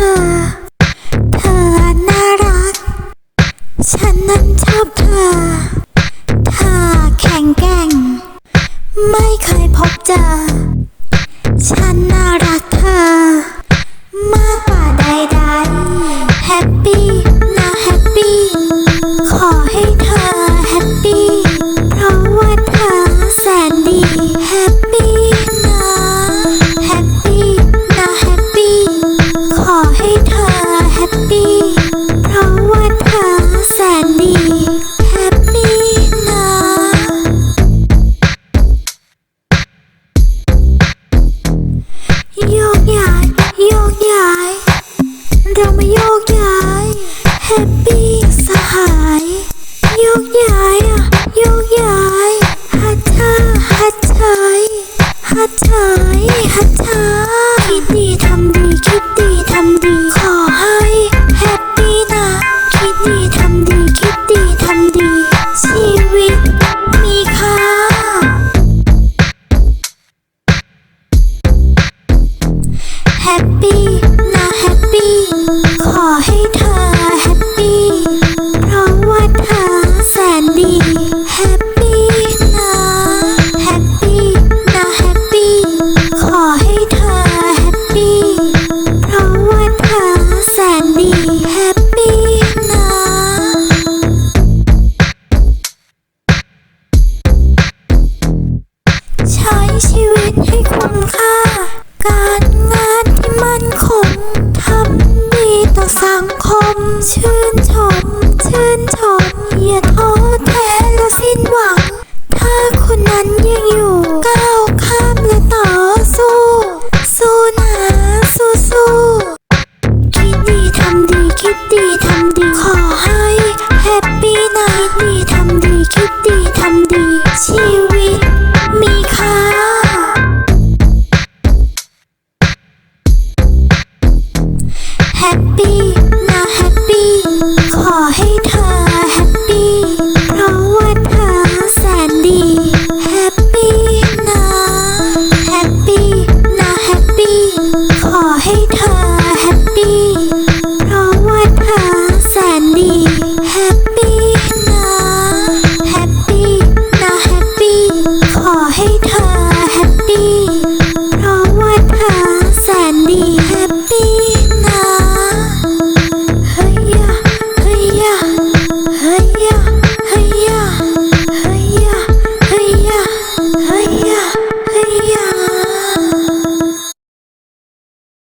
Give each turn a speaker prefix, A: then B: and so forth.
A: อ เธอน่ารัก ฉันนั้นชอบเธอ เธอแข็งแกร่ง ไม่เคยพบเจอ ฉันน่า ธอแฮปปี้ เพราะว่าเธอแสนดีแฮปปี้นะโยกย้ายโยกย้าย เรามาโยกย้ายแฮปปี้สหายโยกย้ายอะโยกย้ายฮัทเธอฮัทเฉยฮัทเฉยฮัทเธอ ฮปปี้นะแฮปปี้ขอให้เธอแฮปปี้เพราะว่าเธอแสนดีแฮปปี้นะแฮปปี้นะแฮปปี้ขอให้เธอแฮปปี้เพราะว่าเธอแสนดีแฮปปี้นะใช้ชีวิต ชื่นชมชื่นชมอย่าท้อแท้